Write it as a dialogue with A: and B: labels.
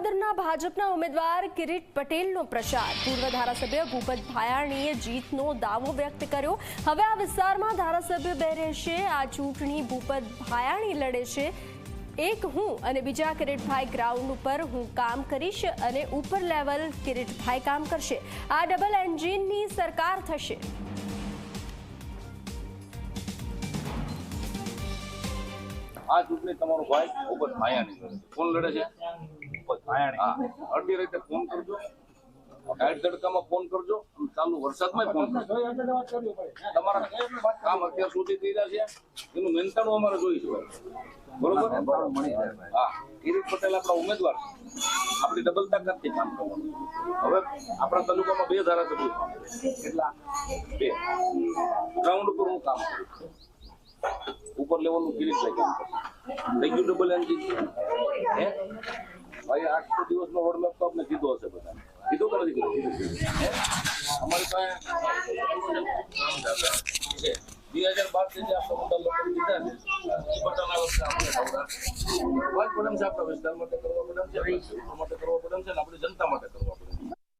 A: વિસાવદરના ભાજપના ઉમેદવાર કિરીટ પટેલનો પ્રચાર. પૂર્વ ધારાસભ્ય ભૂપત ભાયાણીએ જીતનો દાવો વ્યક્ત કર્યો. હવે આ વિસ્તારમાં ધારાસભ્ય બે રહેશે, આ ચૂંટણી ભૂપત ભાયાણી લડે છે. એક હું અને બીજા કિરીટભાઈ ગ્રાઉન્ડ ઉપર હું કામ કરીશ અને ઉપર લેવલ કિરીટભાઈ કામ કરશે. આ ડબલ એન્જિનની સરકાર થશે.
B: આ ચૂંટણી તમારો ભાઈ ભૂપત ભાયાણી. કોણ લડે છે? અડધી રાતે ફોન કરજો. ટાઈટ તડકામાં ફોન કરજો. ચાલુ વરસાદમાં ફોન કરજો તમારા કામ અત્યાર સુધી કર્યા છે. એનું મહેનતાણું અમારે જોઈશું બરોબર? હા કિરીટ પટેલ આપણા ઉમેદવાર આપણી ડબલ તાકાતથી કામ કરવાનું. હવે આપણા તાલુકામાં બે ધારાસભ્યો કેટલા? બે. ગ્રાઉન્ડ ઉપર હું કામ કરું છું. ઉપર લેવલનું કિરીટ લઈ કામ કરશે. થઈ ગયું ડબલ એન્જિન હે? ભાઈ આઠસો દિવસનો મેપ તો આપણે કીધો હશે બધા કીધો કે નથી કીધું? અમારી પાસે. બે હજાર બારથી જે આપણે મોટા લોકો લીધા ને એ બધાના આપણે. વાત માટે, કરવા પડે છે માટે, કરવા પડે છે અને આપણી જનતા માટે કરવા